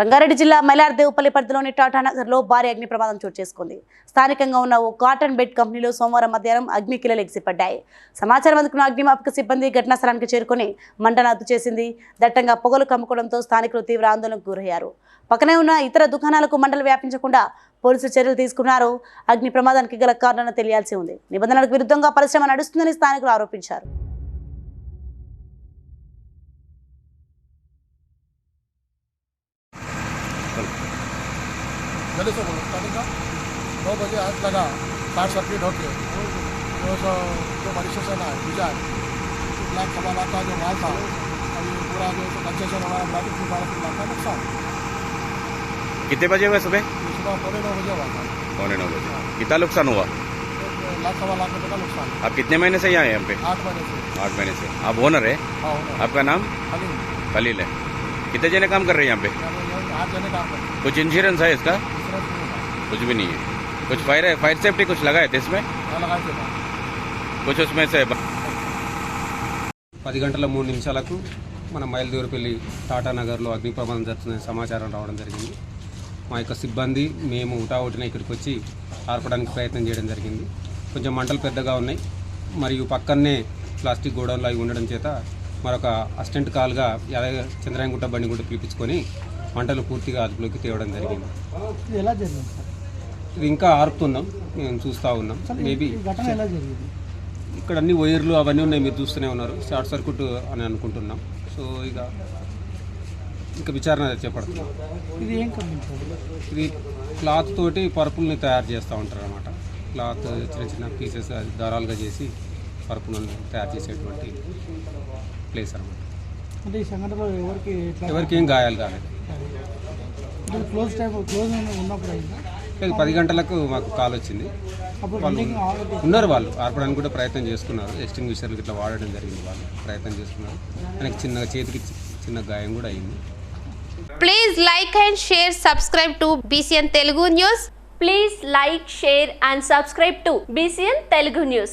రంగారెడ్డి జిల్లా మైలార్దేవుపల్లి పరిధిలోని టాటానగర్లో భారీ అగ్ని ప్రమాదం చోటు చేసుకుంది. స్థానికంగా ఉన్న ఓ కాటన్ బెడ్ కంపెనీలో సోమవారం మధ్యాహ్నం అగ్ని కిలలు ఎగిసిపడ్డాయి సమాచారం అందుకున్న అగ్నిమాపక సిబ్బంది ఘటనా స్థలానికి చేరుకుని మంటను అద్దు చేసింది. దట్టంగా పొగలు కమ్ముకోవడంతో స్థానికులు తీవ్ర ఆందోళనకు గురయ్యారు. పక్కనే ఉన్న ఇతర దుకాణాలకు మంటలు వ్యాపించకుండా పోలీసులు చర్యలు తీసుకున్నారు. అగ్ని ప్రమాదానికి గల కారణాలను తెలియాల్సి ఉంది. నిబంధనలకు విరుద్ధంగా పరిశ్రమ నడుస్తుందని స్థానికులు ఆరోపించారు. जल्दी से बोलो स्टार्टिंग का नौ बजे आग लगा शॉर्ट सर्किट होके। जो सो जो बड़ी स्टेशन है विजय लाख सवा लाख का जो माल था अभी पूरा जो कंसेशन हमारा ब्लॉक की बारह तीन लाख का नुकसान। कितने बजे हुए सुबह? सुबह पौने नौ बजे हुआ था। पौने नौ बजे। कितना नुकसान हुआ? लाख सवा लाख रुपये का नुकसान। आप कितने महीने से यहाँ हैं यहाँ पे? आठ महीने से। आठ महीने से। आप ओनर है? हाँ आपका नाम? खाली खलील है। कितने जने काम कर रहे हैं यहाँ पे? आठ जने काम करते कुछ इंश्योरेंस है इसका? कुछ भी नहीं है कुछ फायर फायर सेफ्टी कुछ लगा है इसमें यहाँ लगाए थे ना कुछ उसमें से పది గంటల మూడు నిమిషాలకు మన మైలుదూరుపల్లి టాటా నగర్లో అగ్ని ప్రమాదం జరుగుతుందని సమాచారం రావడం జరిగింది మా యొక్క సిబ్బంది మేము ఉటావుటిన ఇక్కడికి వచ్చి ఆర్పడానికి ప్రయత్నం చేయడం జరిగింది కొంచెం మంటలు పెద్దగా ఉన్నాయి మరియు పక్కనే ప్లాస్టిక్ గోడౌన్లు అవి ఉండడం చేత మరొక అసిస్టెంట్ కాల్గా యాదగిరి చంద్రాయనగుట్ట బండి కూడా పిలిపించుకొని మంటలు పూర్తిగా అదుపులోకి తేవడం జరిగింది ఇది ఎలా జరిగింది సార్ ఇది ఇంకా ఆర్పుతున్నాం. మేము చూస్తూ ఉన్నాం. మేబీ ఇక్కడ అన్ని వైర్లు అవన్నీ ఉన్నాయి మీరు చూస్తూనే ఉన్నారు. షార్ట్ సర్క్యూట్ అని అనుకుంటున్నాం. సో ఇక ఇంకా విచారణ చేపడుతున్నాం. ఇది ఏం ఇది క్లాత్ తోటి పరుపుల్ని తయారు చేస్తూ ఉంటారు అనమాట క్లాత్ చిన్న చిన్న పీసెస్ దారాలుగా చేసి పరుపులను తయారు చేసేటువంటి ప్లేస్ అనమాట అంటే ఈ సంఘటనలో ఎవరికి ఎవరికి ఏం గాయాలు? కాలేదు క్లోజ్ టైం క్లోజ్ ఉన్నప్పుడు అయిందా? పది గంటలకు మాకు కాల్ వచ్చింది. వాళ్ళు ఉన్నారు వాళ్ళు. ఆర్పడానికి కూడా ప్రయత్నం చేసుకున్నారు ఎక్స్టింగ్విషర్లు ఇట్లా వాడడం జరిగింది వాళ్ళు. ప్రయత్నం చేసుకున్నారు ఆయనకి చిన్నగా చేతికి చిన్న గాయం కూడా అయింది. Please like and share, subscribe to BCN Telugu News. Please like, share and subscribe to BCN Telugu News.